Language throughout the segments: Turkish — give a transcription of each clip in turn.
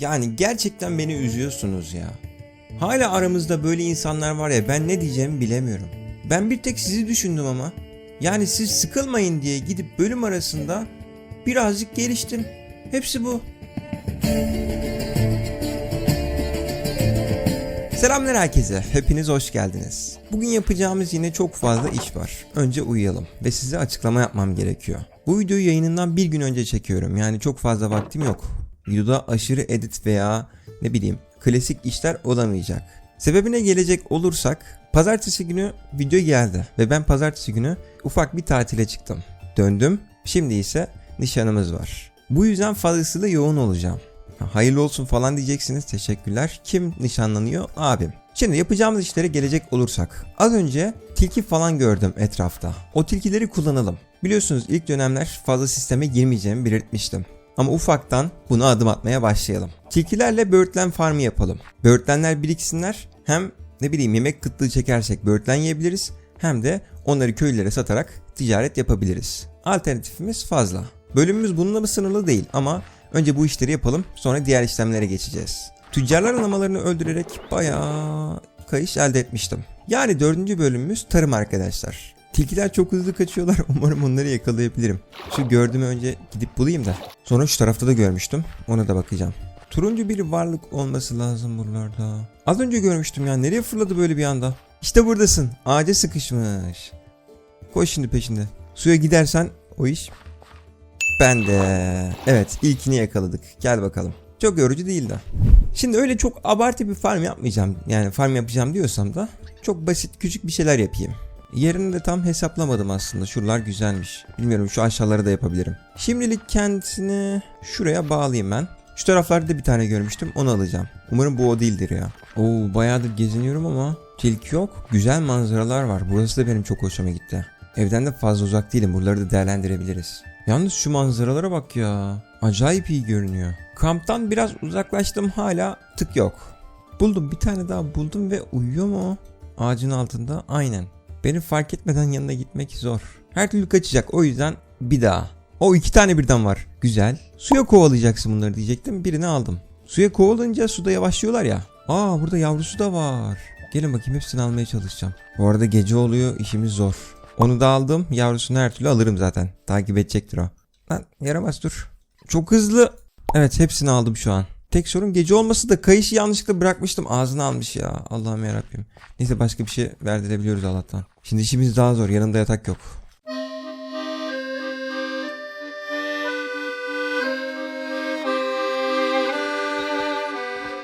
Yani gerçekten beni üzüyorsunuz ya. Hala aramızda böyle insanlar var ya ben ne diyeceğimi bilemiyorum. Ben bir tek sizi düşündüm ama. Yani siz sıkılmayın diye gidip bölüm arasında birazcık geliştim. Hepsi bu. Selamlar herkese. Hepiniz hoş geldiniz. Bugün yapacağımız yine çok fazla iş var. Önce uyuyalım ve size açıklama yapmam gerekiyor. Bu videoyu yayınından bir gün önce çekiyorum. Yani çok fazla vaktim yok. Videoda aşırı edit veya ne bileyim klasik işler olamayacak. Sebebine gelecek olursak pazartesi günü video geldi ve ben pazartesi günü ufak bir tatile çıktım. Döndüm. Şimdi ise nişanımız var. Bu yüzden fazlasıyla yoğun olacağım. Hayırlı olsun falan diyeceksiniz. Teşekkürler. Kim nişanlanıyor? Abim. Şimdi yapacağımız işlere gelecek olursak. Az önce tilki falan gördüm etrafta. O tilkileri kullanalım. Biliyorsunuz ilk dönemler fazla sisteme girmeyeceğimi belirtmiştim. Ama ufaktan buna adım atmaya başlayalım. Tilkilerle böğürtlen farmı yapalım. Böğürtlenler biriksinler. Hem ne bileyim yemek kıtlığı çekersek böğürtlen yiyebiliriz. Hem de onları köylülere satarak ticaret yapabiliriz. Alternatifimiz fazla. Bölümümüz bununla mı sınırlı değil ama önce bu işleri yapalım sonra diğer işlemlere geçeceğiz. Tüccarlar anamalarını öldürerek bayağı kayış elde etmiştim. Yani dördüncü bölümümüz tarım arkadaşlar. Tilkiler çok hızlı kaçıyorlar. Umarım onları yakalayabilirim. Şu gördüğümü önce gidip bulayım da. Sonra şu tarafta da görmüştüm. Ona da bakacağım. Turuncu bir varlık olması lazım buralarda. Az önce görmüştüm ya. Nereye fırladı böyle bir anda? İşte buradasın. Ağaca sıkışmış. Koş şimdi peşinde. Suya gidersen o iş ben de. Evet ilkini yakaladık. Gel bakalım. Çok yorucu değil de. Şimdi öyle çok abartı bir farm yapmayacağım. Yani farm yapacağım diyorsam da çok basit küçük bir şeyler yapayım. Yerini de tam hesaplamadım aslında. Şuralar güzelmiş. Bilmiyorum şu aşağıları da yapabilirim. Şimdilik kendisini şuraya bağlayayım ben. Şu taraflarda bir tane görmüştüm. Onu alacağım. Umarım bu o değildir ya. Oo bayağıdır geziniyorum ama tilki yok. Güzel manzaralar var. Burası da benim çok hoşuma gitti. Evden de fazla uzak değilim. Buraları da değerlendirebiliriz. Yalnız şu manzaralara bak ya. Acayip iyi görünüyor. Kamptan biraz uzaklaştım hala tık yok. Buldum bir tane daha buldum ve uyuyor mu? Ağacın altında aynen. Beni fark etmeden yanına gitmek zor. Her türlü kaçacak o yüzden bir daha. O iki tane birden var. Güzel. Suya kovalayacaksın bunları diyecektim. Birini aldım. Suya kovalınca suda yavaşlıyorlar ya. Aa burada yavrusu da var. Gelin bakayım hepsini almaya çalışacağım. Bu arada gece oluyor işimiz zor. Onu da aldım. Yavrusunu her türlü alırım zaten. Takip edecektir o. Lan yaramaz dur. Çok hızlı. Evet hepsini aldım şu an. Tek sorun gece olması da kayışı yanlışlıkla bırakmıştım. Ağzını almış ya. Allah'ım yarabbim. Neyse başka bir şey verdirebiliyoruz Allah'tan. Şimdi işimiz daha zor. Yanında yatak yok.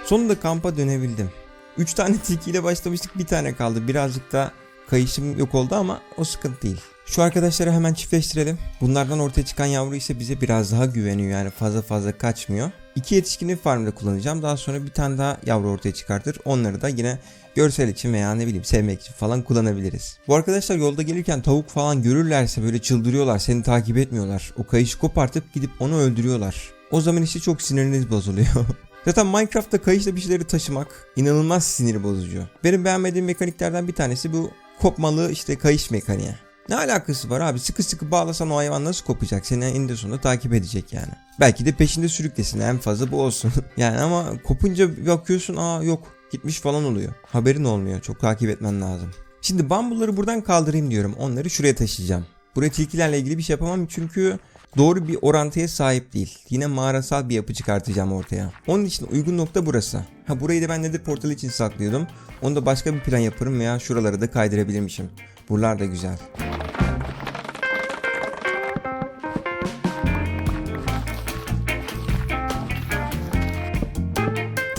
Sonunda kampa dönebildim. 3 tane tilkiyle başlamıştık bir tane kaldı. Birazcık da kayışım yok oldu ama o sıkıntı değil. Şu arkadaşları hemen çiftleştirelim. Bunlardan ortaya çıkan yavru ise bize biraz daha güveniyor yani fazla fazla kaçmıyor. İki yetişkini farmda kullanacağım. Daha sonra bir tane daha yavru ortaya çıkartır. Onları da yine görsel için veya ne bileyim sevmek için falan kullanabiliriz. Bu arkadaşlar yolda gelirken tavuk falan görürlerse böyle çıldırıyorlar. Seni takip etmiyorlar. O kayışı kopartıp gidip onu öldürüyorlar. O zaman işte çok siniriniz bozuluyor. Zaten Minecraft'ta kayışla bir şeyleri taşımak inanılmaz sinir bozucu. Benim beğenmediğim mekaniklerden bir tanesi bu kopmalı işte kayış mekaniği. Ne alakası var abi sıkı sıkı bağlasan o hayvan nasıl kopacak seni eninde sonunda takip edecek yani. Belki de peşinde sürüklesin en fazla bu olsun. yani ama kopunca bakıyorsun aa yok gitmiş falan oluyor. Haberin olmuyor çok takip etmen lazım. Şimdi bambuları buradan kaldırayım diyorum onları şuraya taşıyacağım. Buraya tilkilerle ilgili bir şey yapamam çünkü doğru bir orantıya sahip değil. Yine mağarasal bir yapı çıkartacağım ortaya. Onun için uygun nokta burası. Ha burayı da ben nedir portal için saklıyordum. Onu da başka bir plan yaparım veya şuraları da kaydırabilirmişim. Buralar da güzel.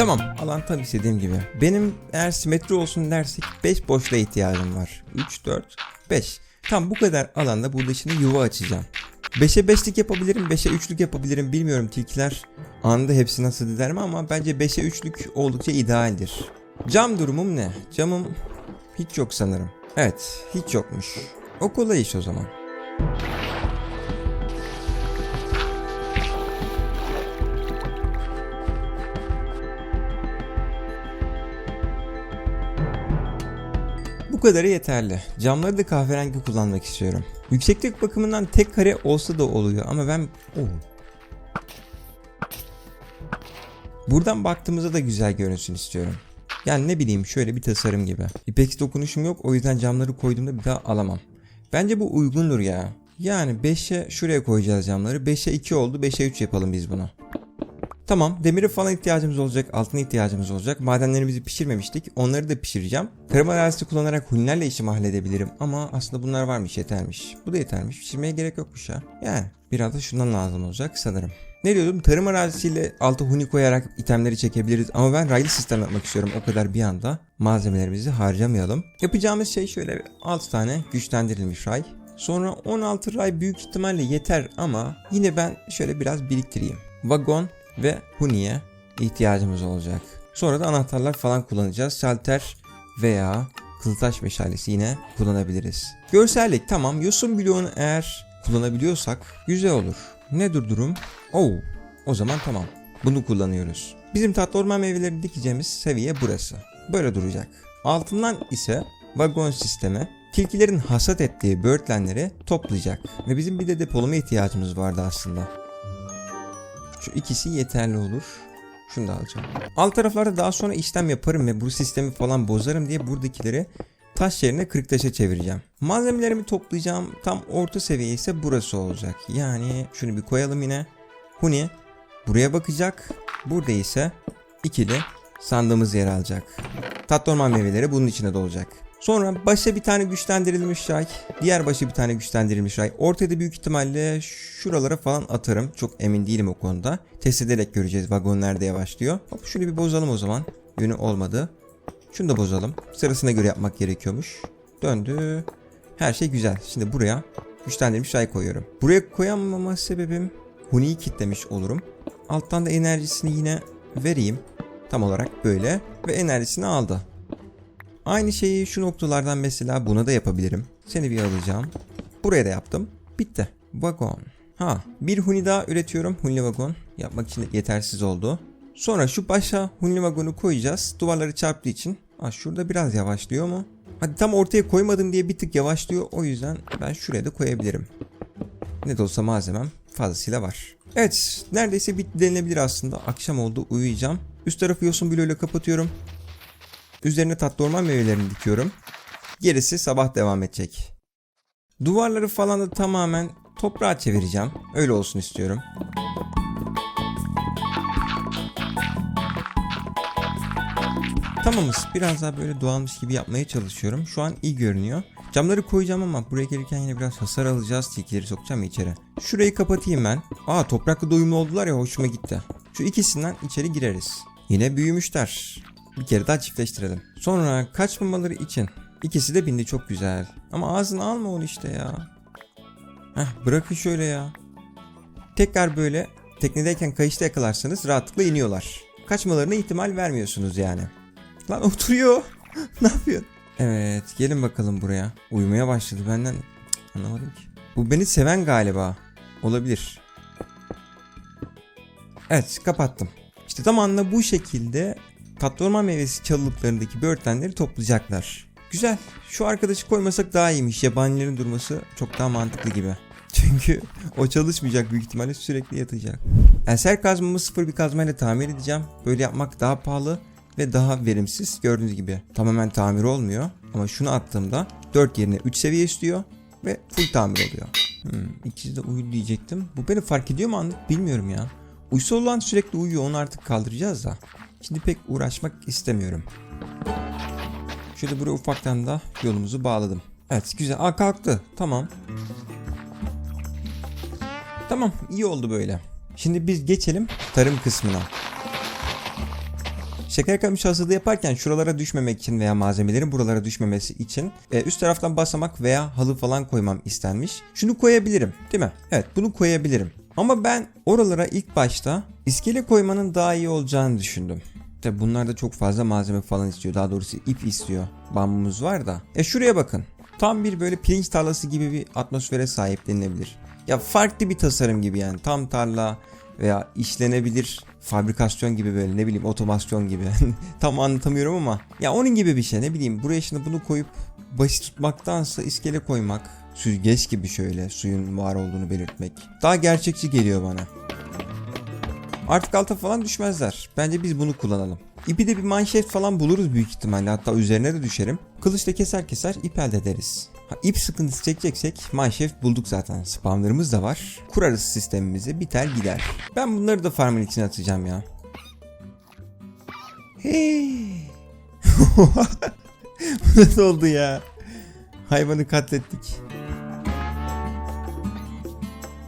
Tamam alan tam istediğim gibi. Benim eğer simetri olsun dersek 5 boşluğa ihtiyacım var. 3, 4, 5. Tam bu kadar alanda burada şimdi yuva açacağım. 5'e 5'lik yapabilirim, 5'e 3'lük yapabilirim bilmiyorum tilkiler anında hepsi nasıl diler mi ama bence 5'e 3'lük oldukça idealdir. Cam durumum ne? Camım hiç yok sanırım. Evet hiç yokmuş. O kolay iş o zaman. Kadarı yeterli. Camları da kahverengi kullanmak istiyorum. Yükseklik bakımından tek kare olsa da oluyor ama ben... Oo. Buradan baktığımızda da güzel görünsün istiyorum. Yani ne bileyim şöyle bir tasarım gibi. İpeksi dokunuşum yok o yüzden camları koyduğumda bir daha alamam. Bence bu uygundur ya. Yani 5'e şuraya koyacağız camları. 5'e 2 oldu 5'e 3 yapalım biz bunu. Tamam demiri falan ihtiyacımız olacak, altına ihtiyacımız olacak. Madenlerimizi pişirmemiştik. Onları da pişireceğim. Tarım arazisi kullanarak hunilerle işimi halledebilirim. Ama aslında bunlar varmış yetermiş. Bu da yetermiş. Pişirmeye gerek yokmuş ya. Yani biraz da şundan lazım olacak sanırım. Ne diyordum? Tarım arazisiyle altı huni koyarak itemleri çekebiliriz. Ama ben raylı sistem yapmak istiyorum. O kadar bir anda malzemelerimizi harcamayalım. Yapacağımız şey şöyle 6 tane güçlendirilmiş ray. Sonra 16 ray büyük ihtimalle yeter ama yine ben şöyle biraz biriktireyim. Vagon ve huniye ihtiyacımız olacak. Sonra da anahtarlar falan kullanacağız. Salter veya kılıtaş meşalesi yine kullanabiliriz. Görsellik tamam. Yosun bloğunu eğer kullanabiliyorsak güzel olur. Ne durum? Oo, o zaman tamam. Bunu kullanıyoruz. Bizim tatlı orman meyveleri dikeceğimiz seviye burası. Böyle duracak. Altından ise vagon sistemi tilkilerin hasat ettiği böğürtlenleri toplayacak. Ve bizim bir de depolama ihtiyacımız vardı aslında. Şu ikisi yeterli olur. Şunu da alacağım. Alt taraflarda daha sonra işlem yaparım ve bu sistemi falan bozarım diye buradakileri taş yerine kırık taşa çevireceğim. Malzemelerimi toplayacağım tam orta seviye ise burası olacak. Yani şunu bir koyalım yine. Huni buraya bakacak. Burada ise ikili sandığımız yer alacak. Tatlı orman meyveleri bunun içine de olacak. Sonra başa bir tane güçlendirilmiş ray, diğer başa bir tane güçlendirilmiş ray. Ortada büyük ihtimalle şuralara falan atarım. Çok emin değilim o konuda. Test ederek göreceğiz vagon nerede yavaşlıyor. Hop şunu bir bozalım o zaman. Yönü olmadı. Şunu da bozalım. Sırasına göre yapmak gerekiyormuş. Döndü. Her şey güzel. Şimdi buraya güçlendirilmiş ray koyuyorum. Buraya koyamama sebebim Huni'yi kitlemiş olurum. Alttan da enerjisini yine vereyim. Tam olarak böyle. Ve enerjisini aldı. Aynı şeyi şu noktalardan mesela buna da yapabilirim. Seni bir alacağım. Buraya da yaptım. Bitti. Vagon. Ha bir huni daha üretiyorum. Hunli vagon. Yapmak için yetersiz oldu. Sonra şu başa hunli vagonu koyacağız. Duvarları çarptığı için. Aa, şurada biraz yavaşlıyor mu? Hadi tam ortaya koymadım diye bir tık yavaşlıyor. O yüzden ben şuraya da koyabilirim. Ne de olsa malzemem fazlasıyla var. Evet neredeyse bitti denilebilir aslında. Akşam oldu uyuyacağım. Üst tarafı yosun bloğuyla kapatıyorum. Üzerine tatlı orman meyvelerini dikiyorum. Gerisi sabah devam edecek. Duvarları falan da tamamen toprağa çevireceğim. Öyle olsun istiyorum. Tamamız. Biraz daha böyle doğalmış gibi yapmaya çalışıyorum. Şu an iyi görünüyor. Camları koyacağım ama buraya gelirken yine biraz hasar alacağız. Tilkileri sokacağım içeri. Şurayı kapatayım ben. Aa toprakla doyumlu oldular ya hoşuma gitti. Şu ikisinden içeri gireriz. Yine büyümüşler. Bir kere daha çiftleştirelim. Sonra kaçmamaları için. İkisi de bindi çok güzel. Ama ağzını alma onu işte ya. Heh bırakın şöyle ya. Tekrar böyle teknedeyken kayışta yakalarsanız rahatlıkla iniyorlar. Kaçmalarına ihtimal vermiyorsunuz yani. Lan oturuyor. ne yapıyorsun? Evet gelin bakalım buraya. Uyumaya başladı benden. Cık, anlamadım ki. Bu beni seven galiba. Olabilir. Evet kapattım. İşte tam anla bu şekilde tatlı orman meyvesi çalılıklarındaki böğürtlenleri toplayacaklar. Güzel. Şu arkadaşı koymasak daha iyiymiş. Yabanilerin durması çok daha mantıklı gibi. Çünkü o çalışmayacak büyük ihtimalle sürekli yatacak. Eser kazmamı sıfır bir kazmayla tamir edeceğim. Böyle yapmak daha pahalı ve daha verimsiz. Gördüğünüz gibi tamamen tamir olmuyor. Ama şunu attığımda 4 yerine 3 seviye istiyor ve full tamir oluyor. Hmm, ikisi de uyu diyecektim. Bu beni fark ediyor mu anlık bilmiyorum ya. Uysa olan sürekli uyuyor onu artık kaldıracağız da. Şimdi pek uğraşmak istemiyorum. Şöyle buraya ufaktan da yolumuzu bağladım. Evet güzel. Aa kalktı. Tamam. Tamam iyi oldu böyle. Şimdi biz geçelim tarım kısmına. Şeker kamışı hazırlığı yaparken şuralara düşmemek için veya malzemelerin buralara düşmemesi için e, üst taraftan basamak veya halı falan koymam istenmiş. Şunu koyabilirim değil mi? Evet bunu koyabilirim. Ama ben oralara ilk başta iskele koymanın daha iyi olacağını düşündüm. Tabi bunlar da çok fazla malzeme falan istiyor. Daha doğrusu ip istiyor. Bambumuz var da. E şuraya bakın. Tam bir böyle pirinç tarlası gibi bir atmosfere sahip denilebilir. Ya farklı bir tasarım gibi yani. Tam tarla veya işlenebilir fabrikasyon gibi böyle ne bileyim otomasyon gibi. Tam anlatamıyorum ama ya onun gibi bir şey ne bileyim buraya şimdi bunu koyup basit tutmaktansa iskele koymak süzgeç gibi şöyle suyun var olduğunu belirtmek daha gerçekçi geliyor bana. Artık alta falan düşmezler. Bence biz bunu kullanalım. İpi de bir manşet falan buluruz büyük ihtimalle. Hatta üzerine de düşerim. Kılıçla keser keser ip elde ederiz. Ha, ip sıkıntısı çekeceksek manşet bulduk zaten. Spamlarımız da var. Kurarız sistemimizi biter gider. Ben bunları da farmın içine atacağım ya. Hey. Bu nasıl oldu ya? Hayvanı katlettik.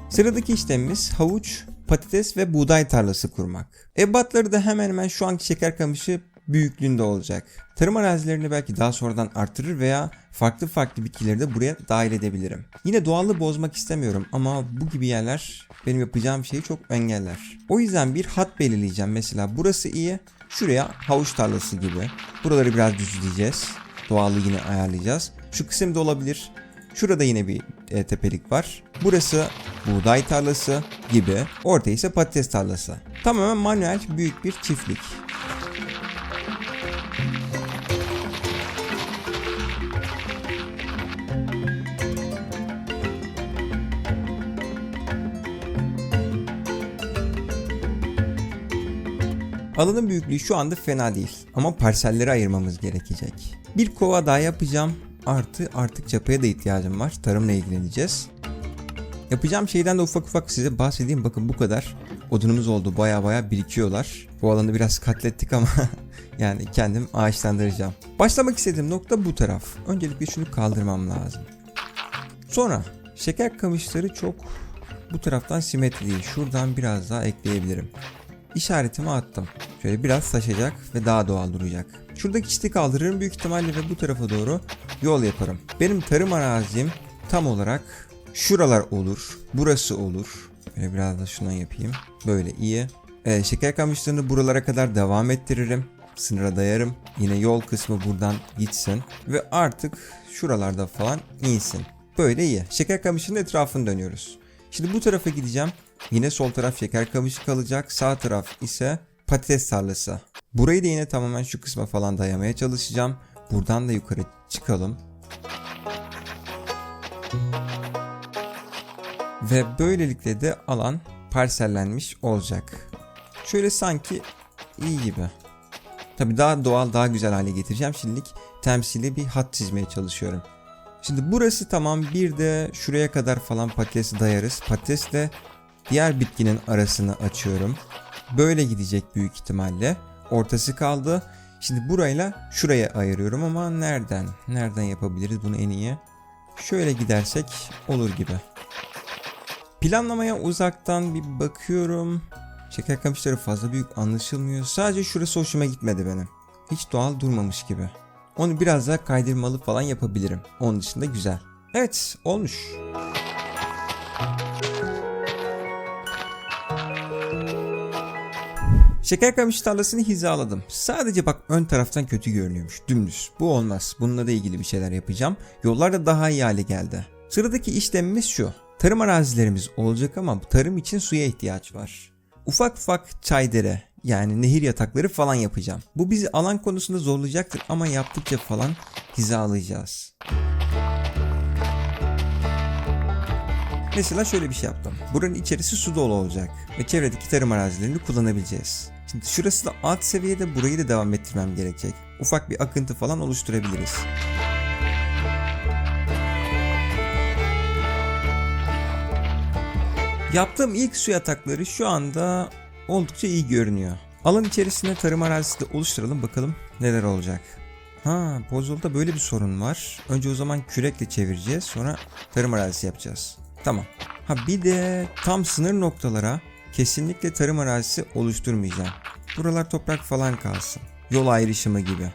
Sıradaki işlemimiz havuç, patates ve buğday tarlası kurmak. Ebatları da hemen hemen şu anki şeker kamışı büyüklüğünde olacak. Tarım arazilerini belki daha sonradan artırır veya farklı farklı bitkileri de buraya dahil edebilirim. Yine doğallığı bozmak istemiyorum ama bu gibi yerler benim yapacağım şeyi çok engeller. O yüzden bir hat belirleyeceğim. Mesela burası iyi, şuraya havuç tarlası gibi. Buraları biraz düzleyeceğiz. Doğallığı yine ayarlayacağız. Şu kısım da olabilir. Şurada yine bir e, tepelik var. Burası buğday tarlası gibi. Orta ise patates tarlası. Tamamen manuel büyük bir çiftlik. Alanın büyüklüğü şu anda fena değil ama parselleri ayırmamız gerekecek. Bir kova daha yapacağım. Artı artık çapaya da ihtiyacım var. Tarımla ilgileneceğiz. Yapacağım şeyden de ufak ufak size bahsedeyim. Bakın bu kadar odunumuz oldu. Baya baya birikiyorlar. Bu alanı biraz katlettik ama yani kendim ağaçlandıracağım. Başlamak istediğim nokta bu taraf. Öncelikle şunu kaldırmam lazım. Sonra şeker kamışları çok bu taraftan simetri değil. Şuradan biraz daha ekleyebilirim. İşaretimi attım. Şöyle biraz taşacak ve daha doğal duracak. Şuradaki çiti kaldırırım büyük ihtimalle ve bu tarafa doğru yol yaparım. Benim tarım arazim tam olarak şuralar olur. Burası olur. Böyle biraz da şundan yapayım. Böyle iyi. Ee, şeker kamışlarını buralara kadar devam ettiririm. Sınıra dayarım. Yine yol kısmı buradan gitsin. Ve artık şuralarda falan insin. Böyle iyi. Şeker kamışının etrafını dönüyoruz. Şimdi bu tarafa gideceğim. Yine sol taraf şeker kamışı kalacak. Sağ taraf ise patates tarlası. Burayı da yine tamamen şu kısma falan dayamaya çalışacağım. Buradan da yukarı çıkalım. Ve böylelikle de alan parsellenmiş olacak. Şöyle sanki iyi gibi. Tabi daha doğal daha güzel hale getireceğim. Şimdilik temsili bir hat çizmeye çalışıyorum. Şimdi burası tamam bir de şuraya kadar falan patatesi dayarız. Patatesle diğer bitkinin arasını açıyorum. Böyle gidecek büyük ihtimalle. Ortası kaldı. Şimdi burayla şuraya ayırıyorum ama nereden? Nereden yapabiliriz bunu en iyi? Şöyle gidersek olur gibi. Planlamaya uzaktan bir bakıyorum. Şeker kamışları fazla büyük anlaşılmıyor. Sadece şurası hoşuma gitmedi benim. Hiç doğal durmamış gibi. Onu biraz daha kaydırmalı falan yapabilirim. Onun dışında güzel. Evet olmuş. Şeker kamışı tarlasını hizaladım. Sadece bak ön taraftan kötü görünüyormuş. Dümdüz. Bu olmaz. Bununla da ilgili bir şeyler yapacağım. Yollar da daha iyi hale geldi. Sıradaki işlemimiz şu. Tarım arazilerimiz olacak ama tarım için suya ihtiyaç var. Ufak ufak çaydere yani nehir yatakları falan yapacağım. Bu bizi alan konusunda zorlayacaktır ama yaptıkça falan hizalayacağız. Mesela şöyle bir şey yaptım. Buranın içerisi su dolu olacak ve çevredeki tarım arazilerini kullanabileceğiz. Şimdi şurası da alt seviyede burayı da devam ettirmem gerekecek. Ufak bir akıntı falan oluşturabiliriz. Yaptığım ilk su yatakları şu anda oldukça iyi görünüyor. Alan içerisinde tarım arazisi de oluşturalım bakalım neler olacak. Ha Bozul'da böyle bir sorun var. Önce o zaman kürekle çevireceğiz sonra tarım arazisi yapacağız. Tamam. Ha bir de tam sınır noktalara kesinlikle tarım arazisi oluşturmayacağım. Buralar toprak falan kalsın. Yol ayrışımı gibi.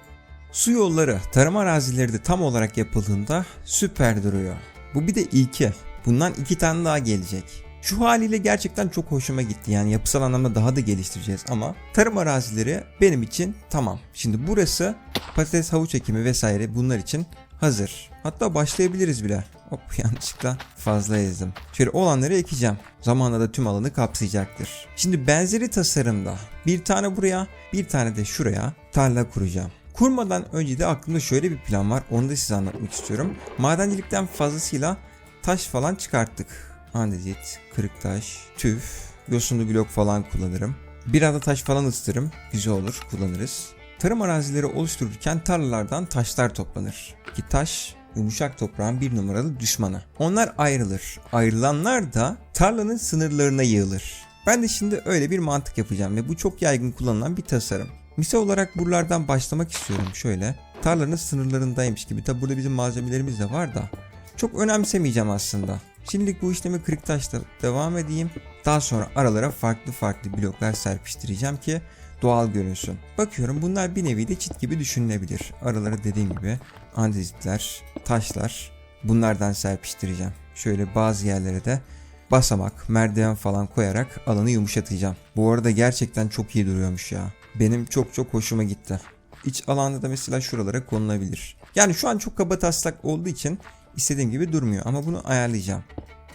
Su yolları, tarım arazileri de tam olarak yapıldığında süper duruyor. Bu bir de ilki. Bundan iki tane daha gelecek. Şu haliyle gerçekten çok hoşuma gitti. Yani yapısal anlamda daha da geliştireceğiz ama tarım arazileri benim için tamam. Şimdi burası patates, havuç ekimi vesaire bunlar için hazır. Hatta başlayabiliriz bile. Hop yanlışlıkla fazla ezdim. Şöyle olanları ekeceğim. Zamanla da tüm alanı kapsayacaktır. Şimdi benzeri tasarımda bir tane buraya bir tane de şuraya tarla kuracağım. Kurmadan önce de aklımda şöyle bir plan var. Onu da size anlatmak istiyorum. Madencilikten fazlasıyla taş falan çıkarttık. Andezit, kırık taş, tüf, yosunlu blok falan kullanırım. Biraz da taş falan ısıtırım. Güzel olur kullanırız. Tarım arazileri oluştururken tarlalardan taşlar toplanır. Ki taş yumuşak toprağın bir numaralı düşmanı. Onlar ayrılır. Ayrılanlar da tarlanın sınırlarına yığılır. Ben de şimdi öyle bir mantık yapacağım ve bu çok yaygın kullanılan bir tasarım. Misal olarak buralardan başlamak istiyorum şöyle. Tarlanın sınırlarındaymış gibi. Tabi burada bizim malzemelerimiz de var da. Çok önemsemeyeceğim aslında. Şimdilik bu işlemi kırık taşla devam edeyim. Daha sonra aralara farklı farklı bloklar serpiştireceğim ki doğal görünsün. Bakıyorum bunlar bir nevi de çit gibi düşünülebilir. Aralara dediğim gibi andezitler, taşlar bunlardan serpiştireceğim. Şöyle bazı yerlere de basamak, merdiven falan koyarak alanı yumuşatacağım. Bu arada gerçekten çok iyi duruyormuş ya. Benim çok çok hoşuma gitti. İç alanda da mesela şuralara konulabilir. Yani şu an çok kaba taslak olduğu için istediğim gibi durmuyor ama bunu ayarlayacağım.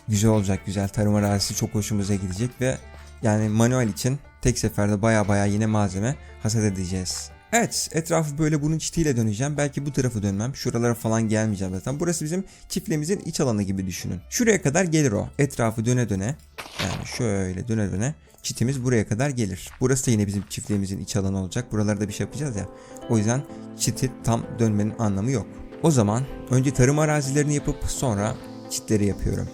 Güzel olacak güzel. Tarım arazisi çok hoşumuza gidecek ve yani manuel için tek seferde baya baya yine malzeme hasat edeceğiz. Evet etrafı böyle bunun çitiyle döneceğim. Belki bu tarafı dönmem. Şuralara falan gelmeyeceğim zaten. Burası bizim çiftliğimizin iç alanı gibi düşünün. Şuraya kadar gelir o. Etrafı döne döne. Yani şöyle döne döne. Çitimiz buraya kadar gelir. Burası da yine bizim çiftliğimizin iç alanı olacak. Buralarda bir şey yapacağız ya. O yüzden çiti tam dönmenin anlamı yok. O zaman önce tarım arazilerini yapıp sonra çitleri yapıyorum.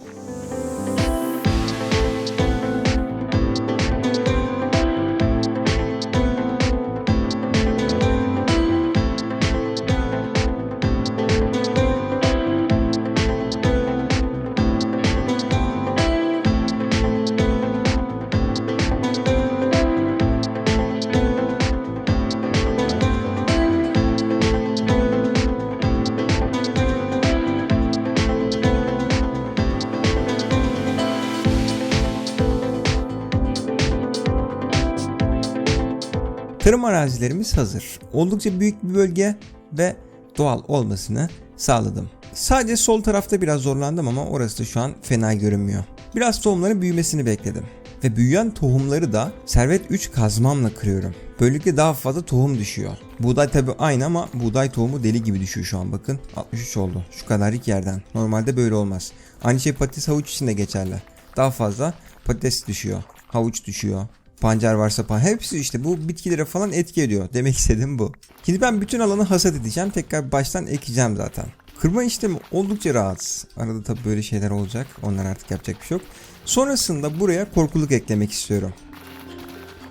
Tarım arazilerimiz hazır. Oldukça büyük bir bölge ve doğal olmasını sağladım. Sadece sol tarafta biraz zorlandım ama orası da şu an fena görünmüyor. Biraz tohumların büyümesini bekledim. Ve büyüyen tohumları da Servet 3 kazmamla kırıyorum. Böylelikle daha fazla tohum düşüyor. Buğday tabi aynı ama buğday tohumu deli gibi düşüyor şu an bakın. 63 oldu. Şu kadarlık yerden. Normalde böyle olmaz. Aynı şey patates havuç için de geçerli. Daha fazla patates düşüyor. Havuç düşüyor. Pancar varsa pan hepsi işte bu bitkilere falan etki ediyor. Demek istediğim bu. Şimdi ben bütün alanı hasat edeceğim. Tekrar baştan ekeceğim zaten. Kırma işlemi oldukça rahat. Arada tabi böyle şeyler olacak. Onlar artık yapacak bir şey yok. Sonrasında buraya korkuluk eklemek istiyorum.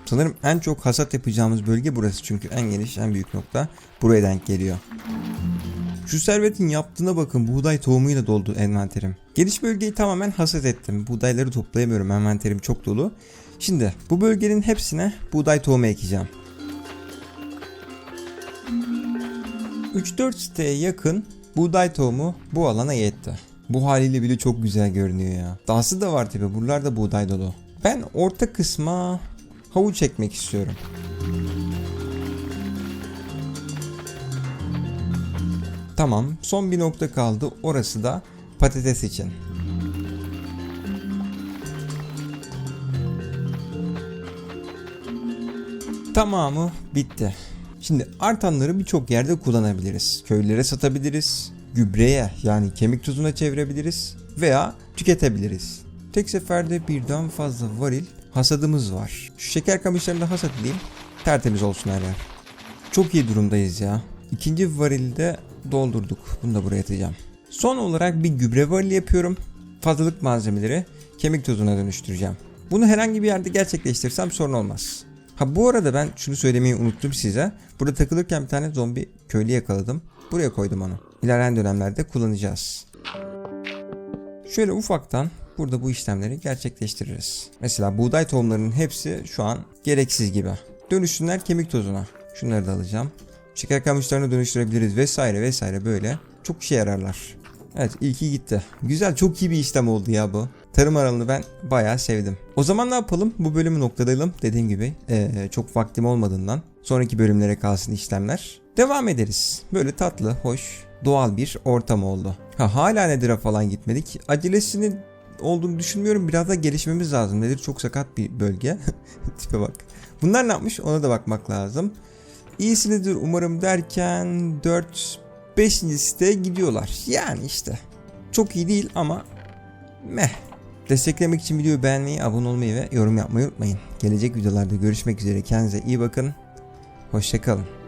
Sanırım en çok hasat yapacağımız bölge burası çünkü en geniş en büyük nokta buraya denk geliyor. Şu servetin yaptığına bakın buğday tohumuyla doldu envanterim. Geniş bölgeyi tamamen hasat ettim. Buğdayları toplayamıyorum envanterim çok dolu. Şimdi bu bölgenin hepsine buğday tohumu ekeceğim. 3-4 siteye yakın buğday tohumu bu alana yetti. Bu haliyle bile çok güzel görünüyor ya. Dahası da var tabi buralarda buğday dolu. Ben orta kısma havuç ekmek istiyorum. Tamam son bir nokta kaldı orası da patates için. Tamamı bitti. Şimdi artanları birçok yerde kullanabiliriz. Köylere satabiliriz. Gübreye yani kemik tuzuna çevirebiliriz. Veya tüketebiliriz. Tek seferde birden fazla varil hasadımız var. Şu şeker kamışlarını da hasat edeyim. Tertemiz olsun her yer. Çok iyi durumdayız ya. İkinci varili de doldurduk. Bunu da buraya atacağım. Son olarak bir gübre varili yapıyorum. Fazlalık malzemeleri kemik tozuna dönüştüreceğim. Bunu herhangi bir yerde gerçekleştirsem sorun olmaz. Ha bu arada ben şunu söylemeyi unuttum size. Burada takılırken bir tane zombi köylü yakaladım. Buraya koydum onu. İlerleyen dönemlerde kullanacağız. Şöyle ufaktan burada bu işlemleri gerçekleştiririz. Mesela buğday tohumlarının hepsi şu an gereksiz gibi. Dönüşsünler kemik tozuna. Şunları da alacağım. Şeker kamışlarını dönüştürebiliriz vesaire vesaire böyle. Çok işe yararlar. Evet ilki gitti. Güzel çok iyi bir işlem oldu ya bu. Tarım alanını ben bayağı sevdim. O zaman ne yapalım? Bu bölümü noktalayalım. Dediğim gibi ee, çok vaktim olmadığından sonraki bölümlere kalsın işlemler. Devam ederiz. Böyle tatlı, hoş, doğal bir ortam oldu. Ha hala Nedir'e falan gitmedik. Acelesini olduğunu düşünmüyorum. Biraz da gelişmemiz lazım. Nedir çok sakat bir bölge. Tipe bak. Bunlar ne yapmış ona da bakmak lazım. İyisinedir umarım derken 4 5. siteye gidiyorlar. Yani işte. Çok iyi değil ama meh. Desteklemek için videoyu beğenmeyi, abone olmayı ve yorum yapmayı unutmayın. Gelecek videolarda görüşmek üzere. Kendinize iyi bakın. Hoşçakalın.